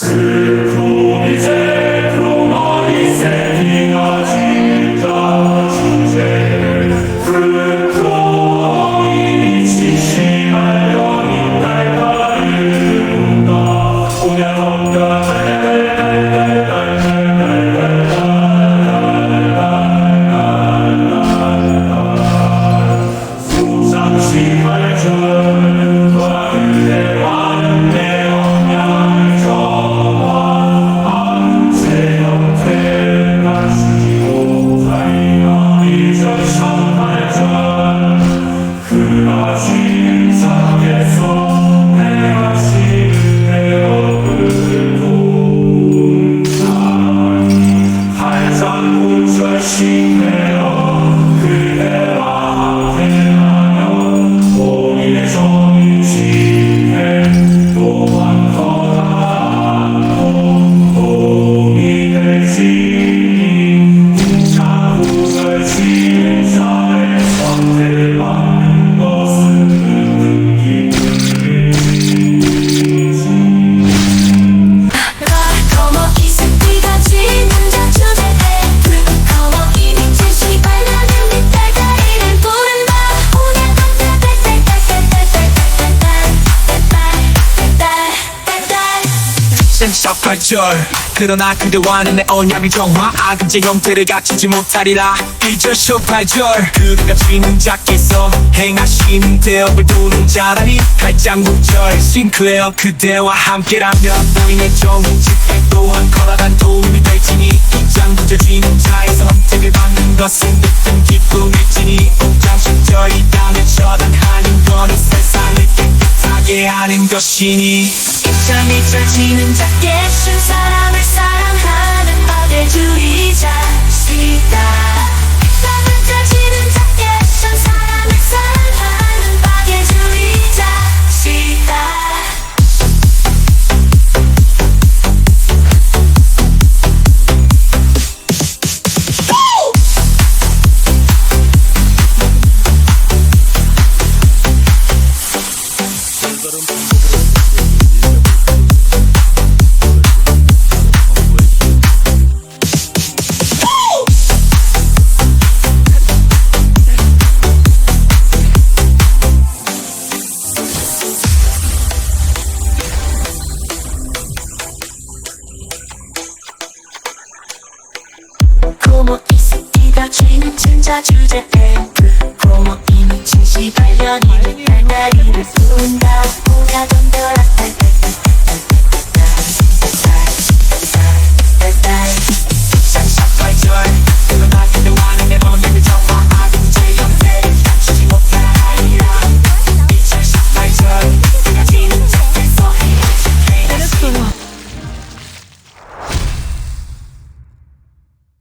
See. she 생사팔절. 그러나 그대와는 내 언약이 정화. 아금제 형태를 갖추지 못하리라. 1절 18절. 그가 쥐는 자께서 행하시는 대업을 도는 자라니 8장 9절. 싱클레어 그대와 함께라면 보이는 정직 또한 커다란 도움이 될지니. 2장 9절 쥐는 자에서 선택을 받는 것은 늦은 기쁨일지니. 5장 10절 이단을 처단하는 거는 세상을 깨끗하게 하는 것이니 입장이 쩔지는 자께 준 사람을 사랑하는 박애주의자 고모 이 새끼가 쥐는 진짜 주제 밴드 고모 이미 진실 발견이를 날날이를 쏜다. 보다던